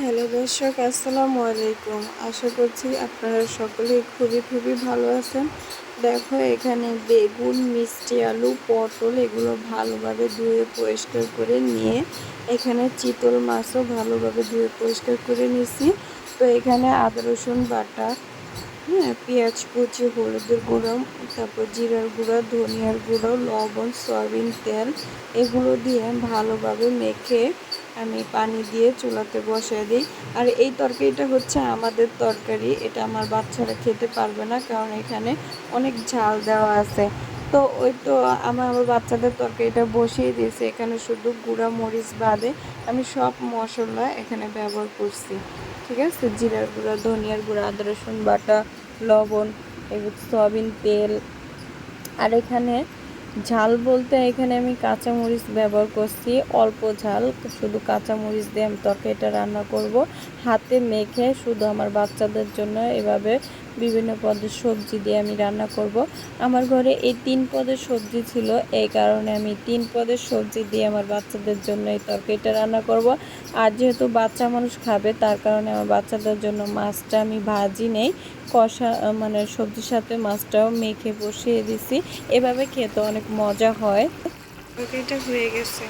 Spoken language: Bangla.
হ্যালো দর্শক, আসসালামু আলাইকুম। আশা করছি আপনারা সকলেই খুবই খুবই ভালো আছেন। দেখো, এখানে বেগুন, মিষ্টি, আলু, পটল এগুলো ভালোভাবে ধুয়ে পরিষ্কার করে নিয়ে এখানে চিতল মাছও ভালোভাবে ধুয়ে পরিষ্কার করে নিছি তো এখানে আদা, রসুন বাটা হ্যাঁ পেঁয়াজ কুচি, হলুদের গুঁড়ো, তারপর জিরার গুঁড়ো, ধনিয়ার গুঁড়ো, লবণ, সয়াবিন তেল এগুলো দিয়ে ভালোভাবে মেখে আমি পানি দিয়ে চুলাতে বসিয়ে দিই। আর এই তরকারিটা হচ্ছে আমাদের তরকারি। এটা আমার বাচ্চারা খেতে পারবে না, কারণ এখানে অনেক ঝাল দেওয়া আছে। তো ওই তো আমার আমার বাচ্চাদের তরকারিটা বসিয়ে দিয়েছে। এখানে শুধু গুঁড়া মরিচ বাদে আমি সব মশলা এখানে ব্যবহার করছি। ঠিক আছে? জিরার গুঁড়া, ধনিয়ার গুঁড়া, আদা, রসুন বাটা, লবণ এগুলো সয়াবিন তেল। আর এখানে ঝাল বলতে এখানে আমি কাঁচামরিচ ব্যবহার করছি। অল্প ঝাল, শুধু কাঁচামরিচ দিয়ে আমি তরকারিটা রান্না করব। হাতে মেখে শুধু আমার বাচ্চাদের জন্য এভাবে বিভিন্ন পদের সবজি দিয়ে আমি রান্না করব। আমার ঘরে এই তিন পদের সবজি ছিল, এই কারণে আমি তিন পদের সবজি দিয়ে আমার বাচ্চাদের জন্য এই তরকারিটা রান্না করব। আর যেহেতু বাচ্চা মানুষ খাবে, তার কারণে আমার বাচ্চাদের জন্য মাছটা আমি ভাজি নেই। কষা মানে সবজির সাথে মাছটাও মেখে বসিয়ে দিছি। এভাবে খেতে অনেক মজা হয়। তরকারিটা হয়ে গেছে।